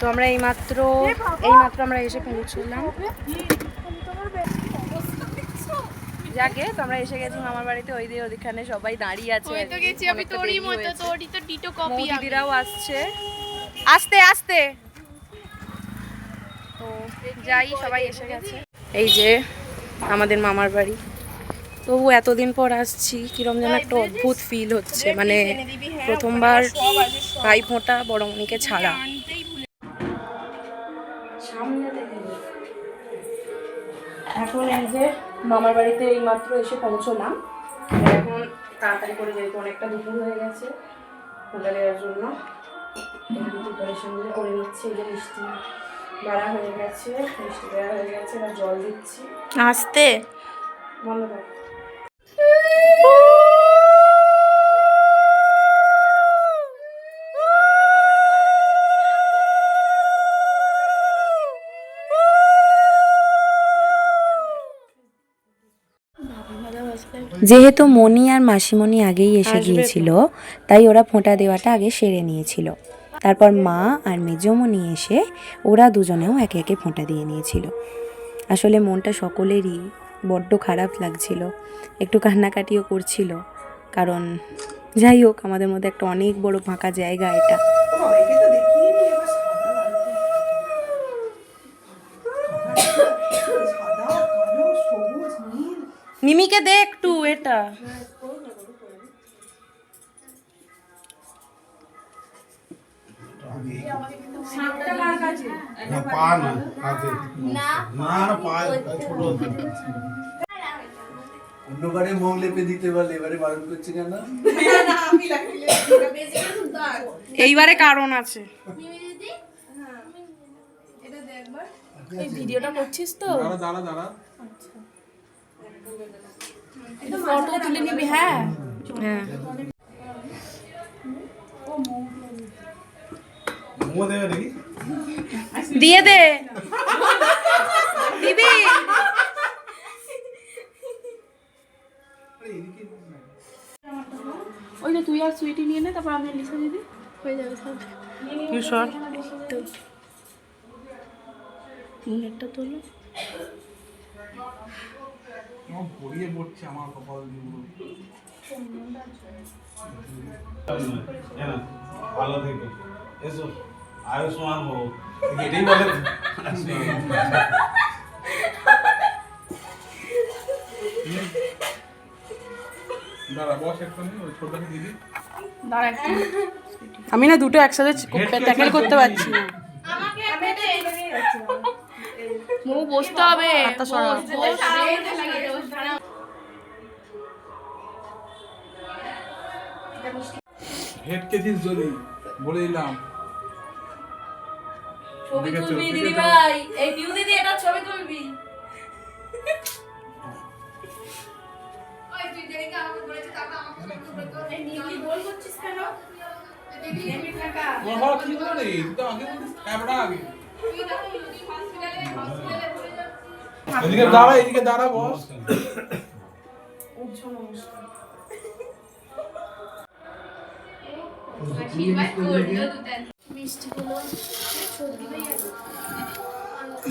তো আমরা এইমাত্র এইমাত্র আমরা এসে পৌঁছলাম। যাকে তো আমরা এসে গেছি মামার বাড়িতে ওই দিয়ে ওদিকখানে সবাই দাঁড়িয়ে আছে ওই তো গেছি আমি তোরই মতো তোরই তো ডিটো কপি দিদিরাও আসছে। আস্তে আস্তে। তো যাই সবাই এসে গেছে। এই যে আমাদের মামার বাড়ি। তবু এতদিন পর আসছি কিরম যেন একটা অদ্ভুত ফিল হচ্ছে। মানে প্রথমবার ভাই ফোঁটা বড়মণিকে ছাড়া। এখন এই যে মামার বাড়িতে এই মাত্র এসে পৌঁছলাম। এখন তাড়াতাড়ি করে যেহেতু অনেকটা দুপুর হয়ে গেছে পূজা দেওয়ার জন্য প্রিপারেশনগুলো করে নিচ্ছি। এই যে মিষ্টি বাড়া হয়ে গেছে মিষ্টি দেওয়া হয়ে গেছে এবার জল দিচ্ছি। আসতে বন্ধ যেহেতু মণি আর মাসিমণি আগেই এসে গিয়েছিল তাই ওরা ফোঁটা দেওয়াটা আগে সেরে নিয়েছিল। তারপর মা আর মেজমণি এসে ওরা দুজনেও একে একে ফোঁটা দিয়ে নিয়েছিল। আসলে মনটা সকলেরই বড্ড খারাপ লাগছিল একটু কান্নাকাটিও করছিল। কারণ যাই হোক আমাদের মধ্যে একটা অনেক বড় ফাঁকা জায়গা এটা। মিমিকে দে একটু এটা। না পা না হাতে না না পা ছোট। অন্য বারে মোম লেপে দিতে পারলে এবারে বারণ করছে কেন? এইবারে কারণ আছে। ভিডিওটা করছিস তো? দাঁড়া দাঁড়া দাঁড়া। ফটো তুলে নিবি হ্যাঁ? হ্যাঁ। দেবে দিয়ে দে। দিবি। ওই যে তুই আর সুইটি নিয়ে নে তারপর আমি লিসা দিদি হয়ে যাবে সব। কিশোর মুনেরটা তোলো। আমার ভরিয়ে পড়ছে আমার কপাল দিয়ে ভালো থেকে। এসো আয়ুষ্মান হোক এটাই বলে। দাঁড়া বস একটু ওই ছোটটাকে দিদি দাঁড়া একটু আমি না দুটো একসাথে ট্যাকেল করতে পারছি না। মো বসতে হবে। হেড কেছিস যদি বলে দিলাম ছবি তুলবি দিদি ভাই এই পিউ দিদি এটা ছবি তুলবি ওই তুই দেরি কা আমাকে বলেছিস এই নীলি গোল করছিস কেন? তোমার বাবা কি করে রে তুই তো আগে ক্যামেরা আগে এদিকে দাঁড়া এদিকে দাঁড়া, বস।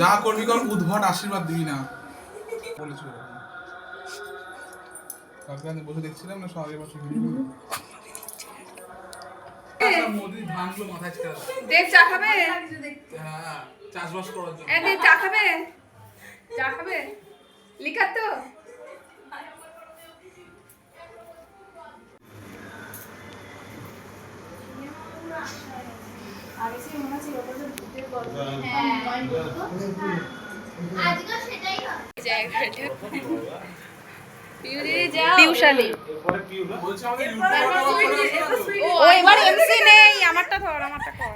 যা করবি কর, উদ্ভট আশীর্বাদ দিবি না। বলেছিল। কালকে বসে দেখছিলাম না সবাই বসে দেখ চা খাবে? হ্যাঁ চাষবাস করার জন্য। এদিন চা খাবে? চা খাবে? লিখার তো। পিউশালি। ও এবার এমসি নেই আমারটা ধর আমারটা কর।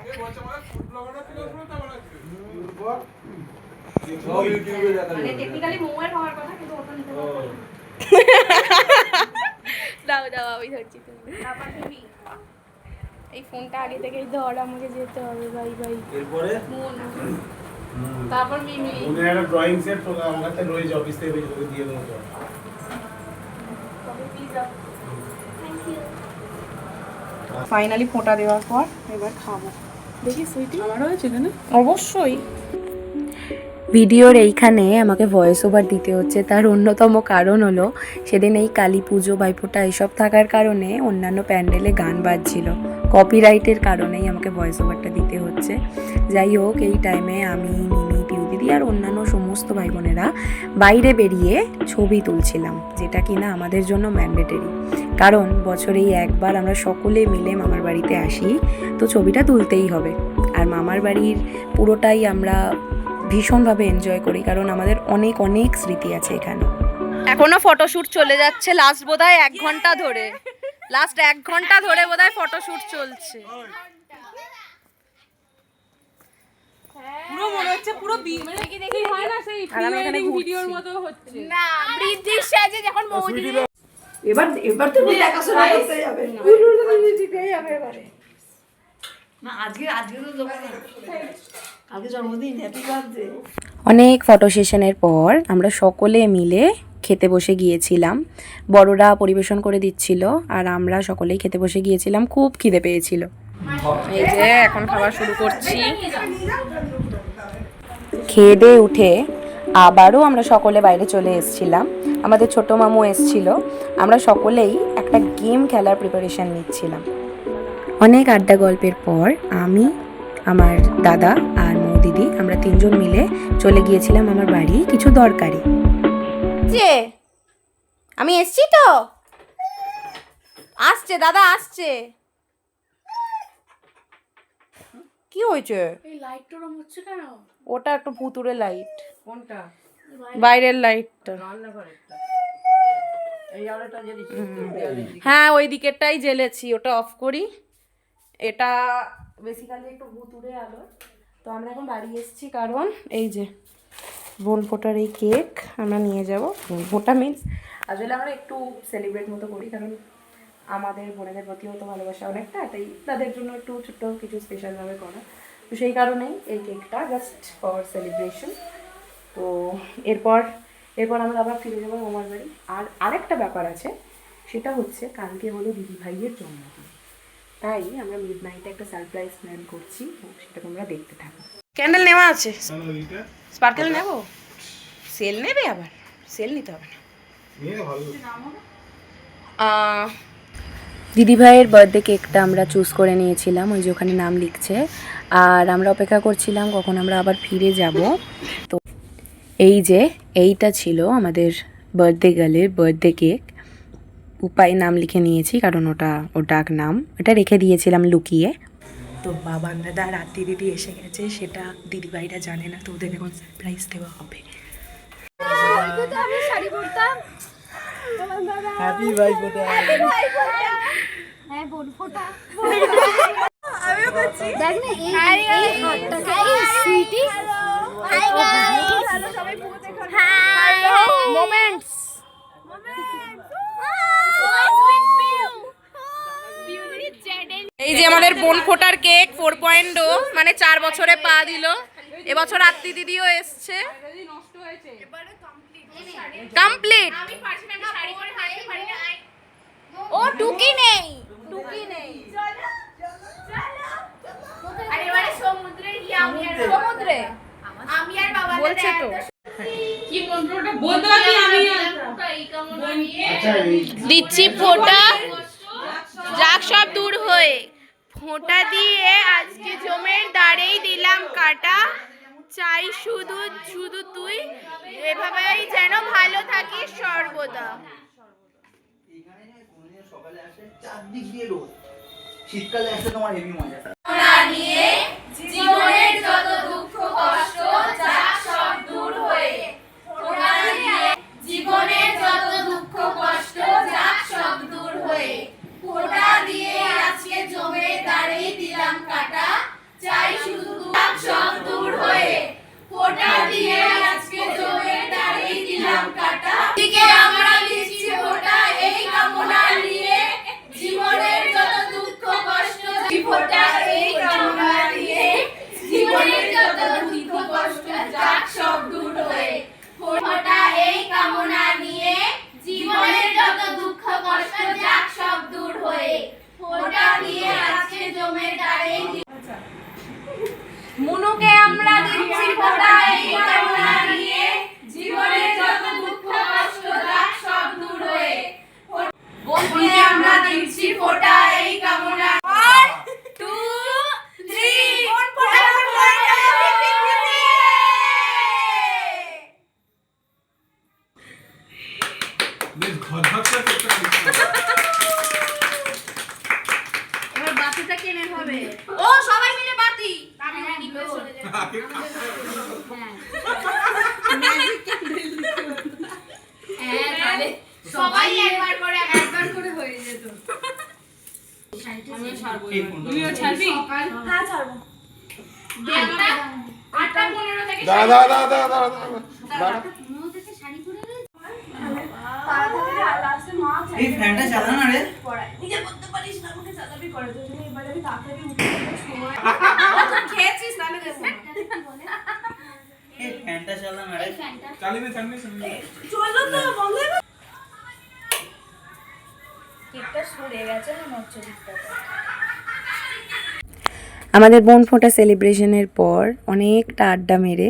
মানে যাবে। টেকনিক্যালি মৌয়ের হওয়ার কথা কিন্তু ওটা নিতে পারব না। দাও দাও আমি ধরছি তুমি। তারপর এই ফোনটা আগে থেকেই ধর আমাকে যেতে হবে ভাই ভাই এরপরে? তারপর মিমি। একটা ড্রয়িং সেট তো আমার কাছে রয়েছে অফিস থেকে দিয়ে দেবো। ফাইনালি ফোঁটা দেওয়ার পর এবার খাব। দেখি সুইটি? আমার হয়েছে এখানে। অবশ্যই। ভিডিওর এইখানে আমাকে ভয়েস ওভার দিতে হচ্ছে। তার অন্যতম কারণ হলো সেদিন এই কালী পুজো বাইফোঁটা এসব থাকার কারণে অন্যান্য প্যান্ডেলে গান বাজছিল। কপিরাইটের কারণেই আমাকে ভয়েস ওভারটা দিতে হচ্ছে। যাই হোক এই টাইমে আমি দিদি আর অন্যান্য সমস্ত ভাই বোনেরা বাইরে বেরিয়ে ছবি তুলছিলাম, যেটা কিনা আমাদের জন্য ম্যান্ডেটরি কারণ বছরেই একবার আমরা সকলে মিলে মামার বাড়িতে আসি, তো ছবিটা তুলতেই হবে। আর মামার বাড়ির পুরোটাই আমরা ভীষণভাবে এনজয় করি, কারণ আমাদের অনেক অনেক স্মৃতি আছে এখানে। এখনও ফটোশুট চলে যাচ্ছে লাস্ট বোধহয় এক ঘণ্টা ধরে। লাস্ট এক ঘণ্টা ধরে বোধহয় ফটোশুট চলছে। পুরো মনে হচ্ছে পুরো বি মানে কি হয় না সেই ভিডিওর মতো হচ্ছে। না বৃদ্ধির সাজে যখন এবার এবার তো দেখাশোনা করতে যাবে। যাবে এবারে। অনেক ফটো সেশনের পর আমরা সকলে মিলে খেতে বসে গিয়েছিলাম। বড়রা পরিবেশন করে দিচ্ছিল আর আমরা সকলেই খেতে বসে গিয়েছিলাম। খুব খিদে পেয়েছিল। এই যে এখন খাবার শুরু করছি। খেয়ে দিয়ে উঠে আবারও আমরা সকলে বাইরে চলে এসেছিলাম। আমাদের ছোট মামু এসছিল। আমরা সকলেই একটা গেম খেলার প্রিপারেশন নিচ্ছিলাম। অনেক আড্ডা গল্পের পর আমি আমার দাদা আর মৌ দিদি আমরা তিনজন মিলে চলে গিয়েছিলাম আমার বাড়ি। কিছু দরকারি। যে আমি এসছি তো? আসছে দাদা আসছে। কি হয়েছে? এই লাইটটা রং হচ্ছে কেন? ওটা একটু ভুতুরে লাইট কোনটা? বাইরের লাইটটা হ্যাঁ ওই দিকেরটাই জ্বেলেছি ওটা অফ করি। এটা বেসিক্যালি একটু ভুতুরে আলো। তো আমরা এখন বাড়ি এসেছি কারণ এই যে বোন ফোটার এই কেক আমরা নিয়ে যাব। বোন ফোটা মিন্স আসলে আমরা একটু সেলিব্রেট মতো করি কারণ আমাদের বোনেদের প্রতিও তো ভালোবাসা অনেকটা তাই তাদের জন্য একটু ছোট্ট কিছু স্পেশালভাবে করা। তো সেই কারণেই এই কেকটা জাস্ট ফর সেলিব্রেশন তো এরপর এরপর আমরা আবার ফিরে যাব মামার বাড়ি। আর আরেকটা ব্যাপার আছে সেটা হচ্ছে কালকে হলো দিদি ভাইয়ের জন্মদিন। তাই আমরা মিড নাইটে একটা সারপ্রাইজ প্ল্যান করছি সেটা তোমরা দেখতে থাকো। ক্যান্ডেল নেওয়া আছে। স্পার্কেল নেব? সেল নেবে আবার? সেল নিতে হবে না। আহ, দিদিভাইয়ের বার্থডে কেকটা আমরা চুজ করে নিয়েছিলাম ওই যে ওখানে নাম লিখছে আর আমরা অপেক্ষা করছিলাম কখন আমরা আবার ফিরে যাব। তো এই যে এইটা ছিল আমাদের বার্থডে গার্লের বার্থডে কেক উপায় নাম লিখে নিয়েছি কারণ ওটা ওর ডাক নাম। ওটা রেখে দিয়েছিলাম লুকিয়ে। তো বাবা দাদা রাত্রি দিদি এসে গেছে সেটা দিদিভাইরা জানে না তো ওদের এখন সারপ্রাইজ দেওয়া হবে। হ্যাপি ভাই ফোটা। দেখ না এই এই হাতটাকে এই Sweety hi guys hi moments এই যে আমাদের বোন ফোটার কেক ফোর পয়েন্ট ও মানে চার বছরে পা দিল। এবছর আত্মি দিদিও এসছে। কমপ্লিট ও টুকি নেই। টুকি নেই। সমুদ্রে বলছে তো। দিচ্ছি ফোঁটা যাক সব দূর হয়ে। ফোঁটা দিয়ে আজকে জমের দাঁড়েই দিলাম কাটা। চাই শুধু শুধু তুই। এভাবেই যেন ভালো থাকিস সর্বদা। শীতকালে আসলে তোমার হেভি মজা। জীবনের যত দুঃখ সব দূর হয়ে ফোঁটা দিয়ে আজকে জমে দাঁড়িয়ে তোকে আমরা দিচ্ছি ফোঁটা এই কামনা নিয়ে জীবনে যত দুঃখ কষ্ট যাক সব দূর হয়ে বোনকে আমরা দিচ্ছি ফোঁটা এই কামনা ওয়ান টু থ্রি ফোঁটা বেশ ঘরঘর করে করতে পারিস। এবার বাতিটা কেনে হবে ও সবাই মিলে বাতি আমি নিবে চলে যাবে হ্যাঁ তাহলে সবাই একবার করে একবার করে হয়ে যেত দাদা দাদা দাদা দাদা এই ফ্যানটা চালা না রে খেয়েছিস তাহলে দেবো এই ফ্যানটা চালা না চালিয়ে দে চালিয়ে দে, চালিয়ে দে। আমাদের বোন ফোঁটা সেলিব্রেশনের পর অনেকটা আড্ডা মেরে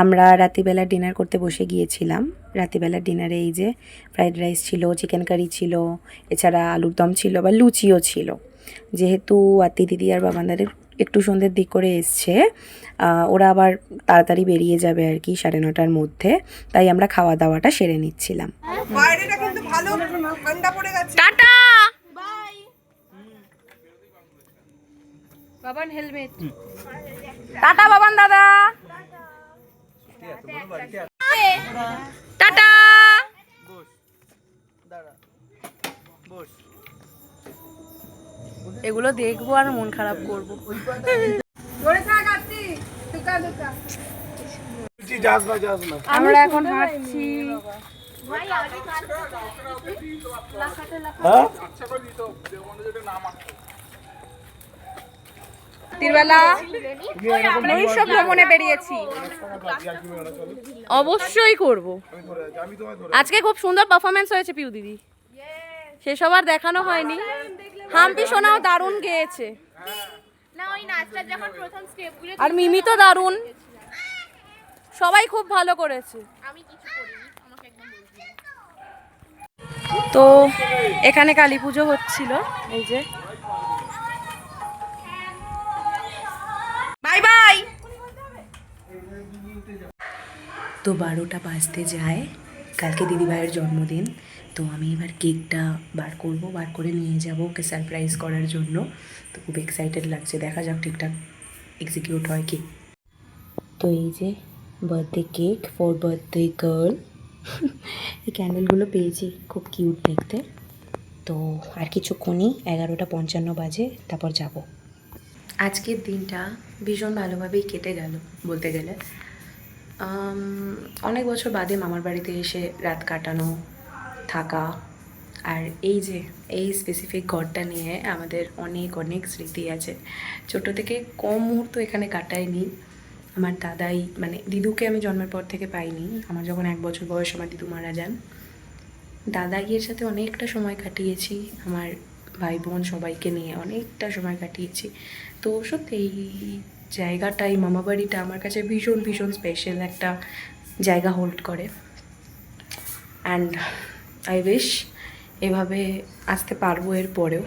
আমরা রাত্রিবেলা ডিনার করতে বসে গিয়েছিলাম। রাত্রিবেলা ডিনারে এই যে ফ্রাইড রাইস ছিল চিকেন কারি ছিল এছাড়া আলুর দম ছিল বা লুচিও ছিল। যেহেতু আত্মি দিদি আর বাবানদাদের একটু সন্ধ্যের দিক করে এসছে ওরা আবার তাড়াতাড়ি বেরিয়ে যাবে আর কি সাড়ে নটার মধ্যে। তাই আমরা খাওয়া দাওয়াটা সেরে নিচ্ছিলাম। Tata! Baban helmet. Tata Baban দাদা! টাটা! এগুলো দেখব আর মন খারাপ করব। আমরা এখন হাঁটছি। নৈশ ভ্রমণে বেরিয়েছি। অবশ্যই করব। আজকে খুব সুন্দর পারফরমেন্স হয়েছে পিউ দিদি। সেসব আর দেখানো হয়নি। হাম্পি সোনাও দারুণ গেয়েছে। না ওই নাচটা যখন প্রথম স্টেপগুলো আর মিমি তো দারুণ। সবাই খুব ভালো করেছে। আমি কিছু করিনি আমাকে একদম বলবি তো এখানে কালী পুজো হচ্ছিল এই যে। Bye bye. তো বারোটা বাজতে যায় কালকে দিদিভাইয়ের জন্মদিন, তো আমি এবার কেকটা বার করব, বার করে নিয়ে যাব ওকে সারপ্রাইজ করার জন্য। তো খুব এক্সাইটেড লাগছে, দেখা যাক ঠিকঠাক এক্সিকিউট হয় কি। তো এই যে birthday cake for birthday girl এই ক্যান্ডেলগুলো পেয়েছি, খুব কিউট দেখতে। তো আর কিছুক্ষণই, এগারোটা পঞ্চান্ন বাজে, তারপর যাব। আজকের দিনটা ভীষণ ভালোভাবেই কেটে গেল, বলতে গেলে। অনেক বছর বাদে মামার বাড়িতে এসে রাত কাটানো, থাকা, আর এই যে, এই স্পেসিফিক ঘরটা নিয়ে আমাদের অনেক অনেক স্মৃতি আছে। ছোট থেকে কম মুহূর্ত এখানে কাটাইনি আমার দাদাই মানে দিদুকে আমি জন্মের পর থেকে পাইনি। আমার যখন এক বছর বয়স, আমার দিদু মারা যান। দাদাইয়ের সাথে অনেকটা সময় কাটিয়েছি। আমার ভাই বোন সবাইকে নিয়ে অনেকটা সময় কাটিয়েছি। তো সত্যি এই জায়গাটা এই মামা বাড়িটা আমার কাছে ভীষণ ভীষণ স্পেশাল একটা জায়গা হোল্ড করে। অ্যান্ড আই উইশ এভাবে আসতে পারব এর পরেও।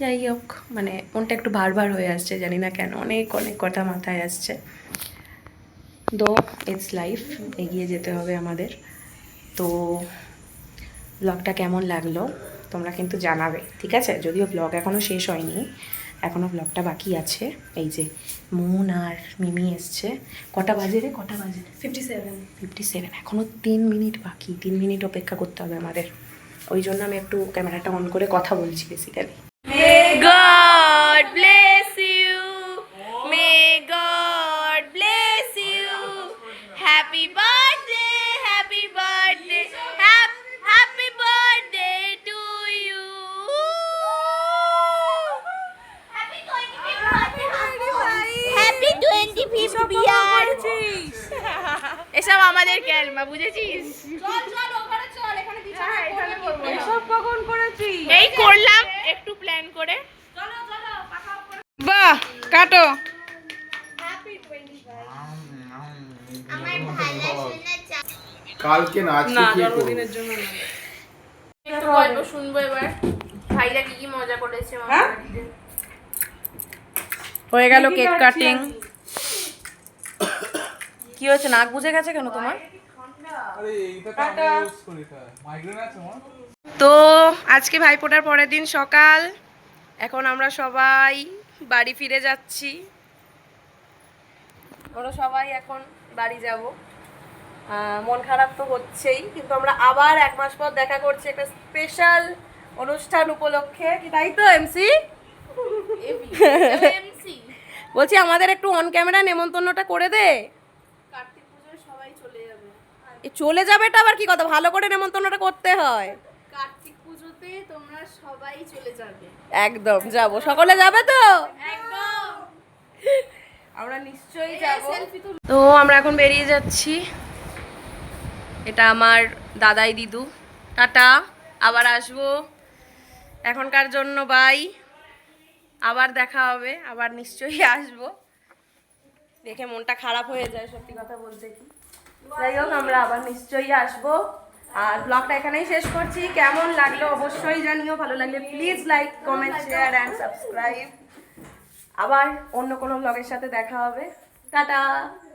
যাই হোক মানে মনটা একটু ভার হয়ে আসছে, জানি না কেন, অনেক অনেক কথা মাথায় আসছে। দো ইটস লাইফ এগিয়ে যেতে হবে আমাদের। তো ব্লগটা কেমন লাগল, তোমরা কিন্তু জানাবে, ঠিক আছে? যদিও ব্লগ এখনও শেষ হয়নি এখনও ব্লগটা বাকি আছে। এই যে মুন আর মিমি এসছে। কটা বাজে রে? কটা বাজে? ফিফটি সেভেন ফিফটি সেভেন এখনও তিন মিনিট বাকি। তিন মিনিট অপেক্ষা করতে হবে আমাদের। ওই জন্য আমি একটু ক্যামেরাটা অন করে কথা বলছি বেসিক্যালি গড bless এসব আমাদের ক্যালমা বুঝেছিস? হ্যাঁ, এই করলাম একটু প্ল্যান করে। বাহ কাটো। কালকে না আজকে না জন্মদিনের জন্য একটু শুনব এবার। ভাইরা কি কি মজা করেছে হ্যাঁ? হয়ে? গেল কেক কাটিং। কি হয়েছে? নাক বুঝে গেছে কেন তোমার? তো আমি ইউজ করি স্যার মাইগ্রেন আছে আমার তো আজকে ভাইফোঁটার পরের দিন সকাল। এখন আমরা সবাই বাড়ি ফিরে যাচ্ছি। আমরা সবাই এখন বাড়ি যাব। মন খারাপ তো হচ্ছেই কিন্তু আমরা আবার এক মাস পর দেখা করছি একটা স্পেশাল অনুষ্ঠান উপলক্ষে। কি তাই তো এমসি এমসি বলছি আমাদের একটু অন ক্যামেরা নেমন্তন্নটা করে দে কার্তিক পুজোয় সবাই চলে যাবে এ চলে যাবেটা আবার কি কথা? ভালো করে নেমন্তন্নটা করতে হয়। কার্তিক পুজোতে তোমরা সবাই চলে যাবে। একদম যাব। সকলে যাবে তো? একদম। আমরা নিশ্চয়ই যাব। তো আমরা এখন বেরিয়ে যাচ্ছি। এটা আমার দাদাই দিদু। টাটা আবার আসব। এখনকার জন্য বাই। আবার দেখা হবে আবার নিশ্চয়ই আসব। দেখে মনটা খারাপ হয়ে যায় সত্যি কথা বলতে কি। যাই হোক, আমরা আবার নিশ্চয়ই আসব। আর ব্লগটা এখানেই শেষ করছি। কেমন লাগল অবশ্যই জানিও। ভালো লাগলে please like comment share and subscribe আবার অন্য কোনো ব্লগের সাথে দেখা হবে। টাটা।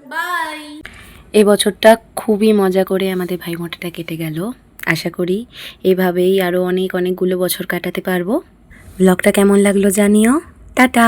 বাই এ বছরটা খুবই মজা করে আমাদের ভাইমোটাটা কেটে গেল। আশা করি এভাবেই আরও অনেক, অনেকগুলো বছর কাটাতে পারব। ব্লগটা কেমন লাগল জানিও। টাটা।